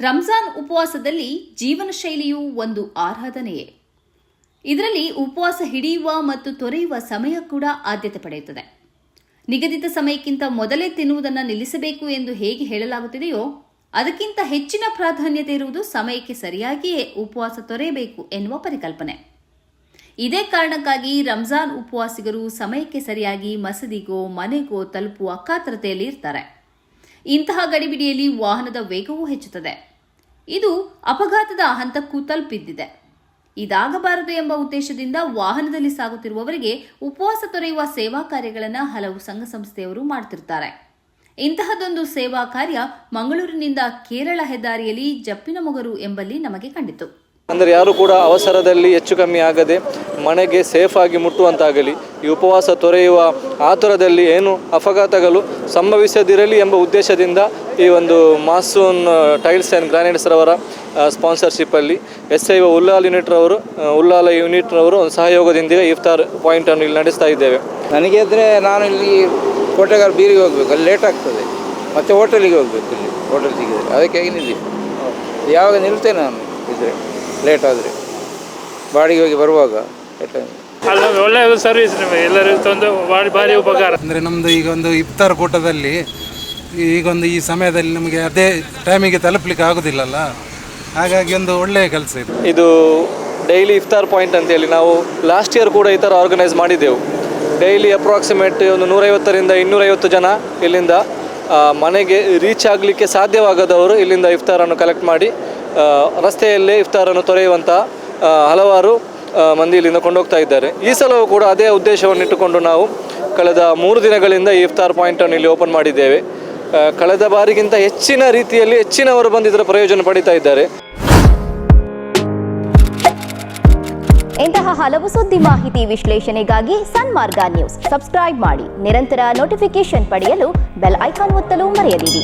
ರಂಜಾನ್ ಉಪವಾಸದಲ್ಲಿ ಜೀವನ ಶೈಲಿಯು ಒಂದು ಆರಾಧನೆಯೇ. ಇದರಲ್ಲಿ ಉಪವಾಸ ಹಿಡಿಯುವ ಮತ್ತು ತೊರೆಯುವ ಸಮಯ ಕೂಡ ಆದ್ಯತೆ ಪಡೆಯುತ್ತದೆ. ನಿಗದಿತ ಸಮಯಕ್ಕಿಂತ ಮೊದಲೇ ತಿನ್ನುವುದನ್ನು ನಿಲ್ಲಿಸಬೇಕು ಎಂದು ಹೇಗೆ ಹೇಳಲಾಗುತ್ತಿದೆಯೋ, ಅದಕ್ಕಿಂತ ಹೆಚ್ಚಿನ ಪ್ರಾಧಾನ್ಯತೆ ಇರುವುದು ಸಮಯಕ್ಕೆ ಸರಿಯಾಗಿಯೇ ಉಪವಾಸ ತೊರೆಯಬೇಕು ಎನ್ನುವ ಪರಿಕಲ್ಪನೆ. ಇದೇ ಕಾರಣಕ್ಕಾಗಿ ರಂಜಾನ್ ಉಪವಾಸಿಗರು ಸಮಯಕ್ಕೆ ಸರಿಯಾಗಿ ಮಸದಿಗೋ, ಮನೆಗೋ ತಲುಪುವ ಕಾತರತೆಯಲ್ಲಿ ಇರ್ತಾರೆ. ಇಂತಹ ಗಡಿಬಿಡಿಯಲ್ಲಿ ವಾಹನದ ವೇಗವೂ ಹೆಚ್ಚುತ್ತದೆ. ಇದು ಅಪಘಾತದ ಹಂತಕ್ಕೂ ತಲುಪಿದ್ದಿದೆ. ಇದಾಗಬಾರದು ಎಂಬ ಉದ್ದೇಶದಿಂದ ವಾಹನದಲ್ಲಿ ಸಾಗುತ್ತಿರುವವರಿಗೆ ಉಪವಾಸ ತೊರೆಯುವ ಸೇವಾ ಕಾರ್ಯಗಳನ್ನು ಹಲವು ಸಂಘ ಸಂಸ್ಥೆಯವರು ಮಾಡ್ತಿರ್ತಾರೆ. ಇಂತಹದೊಂದು ಸೇವಾ ಕಾರ್ಯ ಮಂಗಳೂರಿನಿಂದ ಕೇರಳ ಹೆದ್ದಾರಿಯಲ್ಲಿ ಜಪ್ಪಿನಮೊಗರು ಎಂಬಲ್ಲಿ ನಮಗೆ ಕಂಡಿತು. ಅಂದರೆ ಯಾರು ಕೂಡ ಅವಸರದಲ್ಲಿ ಹೆಚ್ಚು ಕಮ್ಮಿ ಆಗದೆ ಮನೆಗೆ ಸೇಫಾಗಿ ಮುಟ್ಟುವಂತಾಗಲಿ, ಈ ಉಪವಾಸ ತೊರೆಯುವ ಆತುರದಲ್ಲಿ ಏನು ಅಪಘಾತಗಳು ಸಂಭವಿಸದಿರಲಿ ಎಂಬ ಉದ್ದೇಶದಿಂದ ಈ ಒಂದು ಮಾಸೂನ್ ಟೈಲ್ಸ್ ಆ್ಯಂಡ್ ಗ್ರಾನೈಟ್ಸ್ರವರ ಸ್ಪಾನ್ಸರ್ಶಿಪ್ಪಲ್ಲಿ ಎಸ್ ಐ ಉಲ್ಲಾಲ್ ಯೂನಿಟ್ರವರು ಉಲ್ಲಾಲ ಯೂನಿಟ್ರವರು ಒಂದು ಸಹಯೋಗದಿಂದ ಇಫ್ತಾರ್ ಪಾಯಿಂಟನ್ನು ಇಲ್ಲಿ ನಡೆಸ್ತಾ ಇದ್ದೇವೆ. ನನಗೆ ಅಂದರೆ ನಾನು ಇಲ್ಲಿ ಕೋಟೆಗಾರ ಬೀರಿಗೆ ಹೋಗಬೇಕು, ಅಲ್ಲಿ ಲೇಟ್ ಆಗ್ತದೆ. ಮತ್ತು ಹೋಟೆಲಿಗೆ ಹೋಗಬೇಕು ಇಲ್ಲಿ ಹೋಟೆಲ್ ಸಿಗಿದೆ ಅದಕ್ಕಾಗಿ ನಿಲ್ಲಿ ಯಾವಾಗ ನಿಲ್ತೇನೆ ನಾನು ಇದ್ರೆ? ಲೇಟ್ ಆದರೆ. ಬಾಡಿಗೆ ಹೋಗಿ ಬರುವಾಗ ಲೇಟ್ ಆಗಿ. ಅಲ್ಲ ಒಳ್ಳೆಯ ಸರ್ವಿಸ್ ನಿಮಗೆ. ಎಲ್ಲರಿಗೂ ಒಂದು ಭಾರಿ ಭಾರಿ ಉಪಕಾರ. ಅಂದರೆ ನಮ್ಮದು ಈಗ ಒಂದು ಇಫ್ತಾರ್ ಕೂಟದಲ್ಲಿ ಈಗೊಂದು ಈ ಸಮಯದಲ್ಲಿ ನಮಗೆ ಅದೇ ಟೈಮಿಗೆ ತಲುಪಲಿಕ್ಕೆ ಆಗೋದಿಲ್ಲಲ್ಲ. ಹಾಗಾಗಿ ಒಂದು ಒಳ್ಳೆಯ ಕೆಲಸ ಇದು. ಇದು ಡೈಲಿ ಇಫ್ತಾರ್ ಪಾಯಿಂಟ್ ಅಂತೇಳಿ ನಾವು ಲಾಸ್ಟ್ ಇಯರ್ ಕೂಡ ಈ ಥರ ಆರ್ಗನೈಸ್ ಮಾಡಿದ್ದೆವು. ಡೈಲಿ ಅಪ್ರಾಕ್ಸಿಮೇಟ್ ಒಂದು ನೂರೈವತ್ತರಿಂದ ಇನ್ನೂರೈವತ್ತು ಜನ ಇಲ್ಲಿಂದ ಮನೆಗೆ ರೀಚ್ ಆಗಲಿಕ್ಕೆ ಸಾಧ್ಯವಾಗದವರು ಇಲ್ಲಿಂದ ಇಫ್ತಾರನ್ನು ಕಲೆಕ್ಟ್ ಮಾಡಿ ರಸ್ತೆಯಲ್ಲೇ ಇಫ್ತಾರನ್ನು ತೊರೆಯುವಂಥ ಹಲವಾರು ಮಂದಿ ಇಲ್ಲಿಂದ ಕೊಂಡೋಗ್ತಾ ಇದ್ದಾರೆ. ಈ ಸಲವೂ ಕೂಡ ಅದೇ ಉದ್ದೇಶವನ್ನು ಇಟ್ಟುಕೊಂಡು ನಾವು ಕಳೆದ ಮೂರು ದಿನಗಳಿಂದ ಈ ಇಫ್ತಾರ್ ಪಾಯಿಂಟನ್ನು ಇಲ್ಲಿ ಓಪನ್ ಮಾಡಿದ್ದೇವೆ. ಕಳೆದ ಬಾರಿಗಿಂತ ಹೆಚ್ಚಿನ ರೀತಿಯಲ್ಲಿ ಹೆಚ್ಚಿನವರು ಬಂದು ಇದರ ಪ್ರಯೋಜನ ಪಡಿತಾ ಇದ್ದಾರೆ. ಇಂತಹ ಹಲವು ಸುದ್ದಿ ಮಾಹಿತಿ ವಿಶ್ಲೇಷಣೆಗಾಗಿ ಸನ್ಮಾರ್ಗ ನ್ಯೂಸ್. ಸಬ್ಸ್ಕ್ರೈಬ್ ಮಾಡಿ. ನಿರಂತರ ನೋಟಿಫಿಕೇಶನ್ ಪಡೆಯಲು ಬೆಲ್ ಐಕಾನ್ ಒತ್ತಲು ಮರೆಯದಿರಿ.